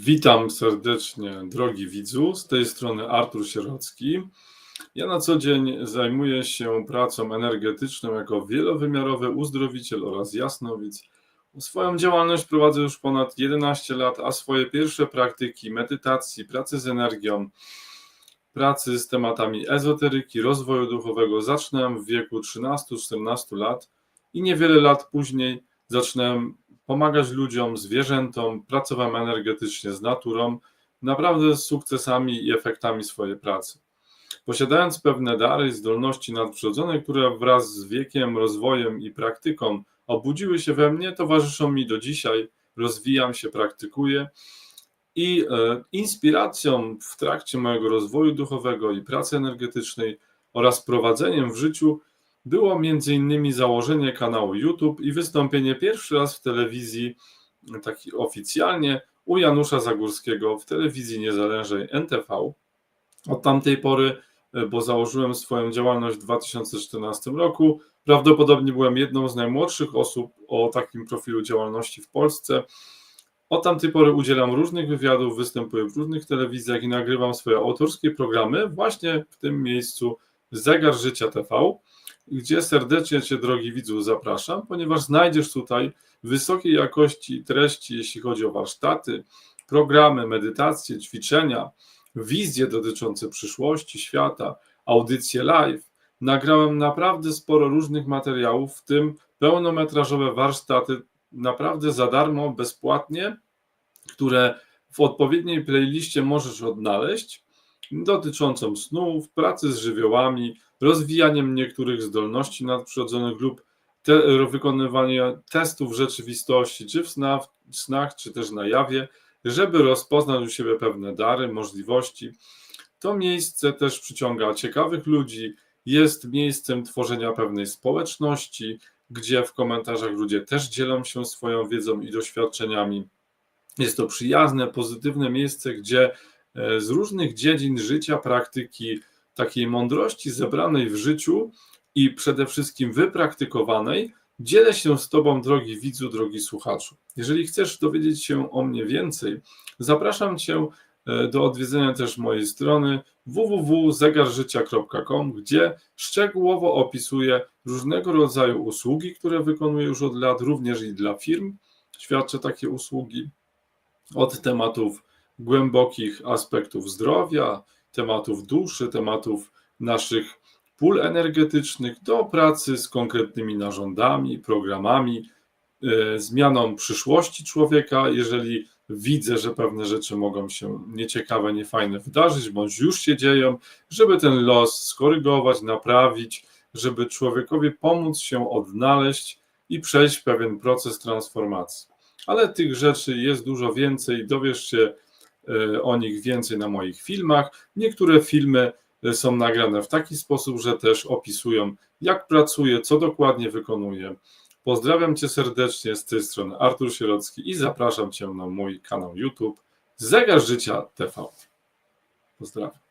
Witam serdecznie, drogi widzu. Z tej strony Artur Sierocki. Ja na co dzień zajmuję się pracą energetyczną jako wielowymiarowy uzdrowiciel oraz jasnowic. Swoją działalność prowadzę już ponad 11 lat, a swoje pierwsze praktyki medytacji, pracy z energią, pracy z tematami ezoteryki, rozwoju duchowego zaczynałem w wieku 13-14 lat i niewiele lat później zaczynałem pomagać ludziom, zwierzętom, pracowałem energetycznie z naturą, naprawdę z sukcesami i efektami swojej pracy. Posiadając pewne dary i zdolności nadprzyrodzone, które wraz z wiekiem, rozwojem i praktyką obudziły się we mnie, towarzyszą mi do dzisiaj, rozwijam się, praktykuję i e, inspiracją w trakcie mojego rozwoju duchowego i pracy energetycznej oraz prowadzeniem w życiu było między innymi założenie kanału YouTube i wystąpienie pierwszy raz w telewizji, taki oficjalnie, u Janusza Zagórskiego w telewizji niezależnej NTV. Od tamtej pory, e, bo założyłem swoją działalność w 2014 roku, prawdopodobnie byłem jedną z najmłodszych osób o takim profilu działalności w Polsce. Od tamtej pory udzielam różnych wywiadów, występuję w różnych telewizjach i nagrywam swoje autorskie programy właśnie w tym miejscu Zegar Życia TV gdzie serdecznie Cię, drogi widzu, zapraszam, ponieważ znajdziesz tutaj wysokiej jakości treści, jeśli chodzi o warsztaty, programy, medytacje, ćwiczenia, wizje dotyczące przyszłości świata, audycje live. Nagrałem naprawdę sporo różnych materiałów, w tym pełnometrażowe warsztaty, naprawdę za darmo, bezpłatnie, które w odpowiedniej playliście możesz odnaleźć, dotyczącą snów, pracy z żywiołami, rozwijaniem niektórych zdolności nadprzyrodzonych lub te, testów rzeczywistości, czy w snach, snach, czy też na jawie, żeby rozpoznać u siebie pewne dary, możliwości. To miejsce też przyciąga ciekawych ludzi, jest miejscem tworzenia pewnej społeczności, gdzie w komentarzach ludzie też dzielą się swoją wiedzą i doświadczeniami. Jest to przyjazne, pozytywne miejsce, gdzie z różnych dziedzin życia, praktyki, takiej mądrości zebranej w życiu i przede wszystkim wypraktykowanej, dzielę się z Tobą, drogi widzu, drogi słuchaczu. Jeżeli chcesz dowiedzieć się o mnie więcej, zapraszam Cię e, do odwiedzenia też mojej strony www.zegarżycia.com, gdzie szczegółowo opisuję różnego rodzaju usługi, które wykonuję już od lat, również i dla firm. Świadczę takie usługi od tematów głębokich aspektów zdrowia, tematów duszy, tematów naszych pól energetycznych do pracy z konkretnymi narządami, programami, e, zmianą przyszłości człowieka, jeżeli widzę, że pewne rzeczy mogą się nieciekawe, niefajne wydarzyć, bądź już się dzieją, żeby ten los skorygować, naprawić, żeby człowiekowi pomóc się odnaleźć i przejść pewien proces transformacji. Ale tych rzeczy jest dużo więcej, dowiesz się o nich więcej na moich filmach. Niektóre filmy e, są nagrane w taki sposób, że też opisują, jak pracuję, co dokładnie wykonuję. Pozdrawiam Cię serdecznie z tej strony Artur Sierocki i zapraszam Cię na mój kanał YouTube Zegar Życia TV. Pozdrawiam.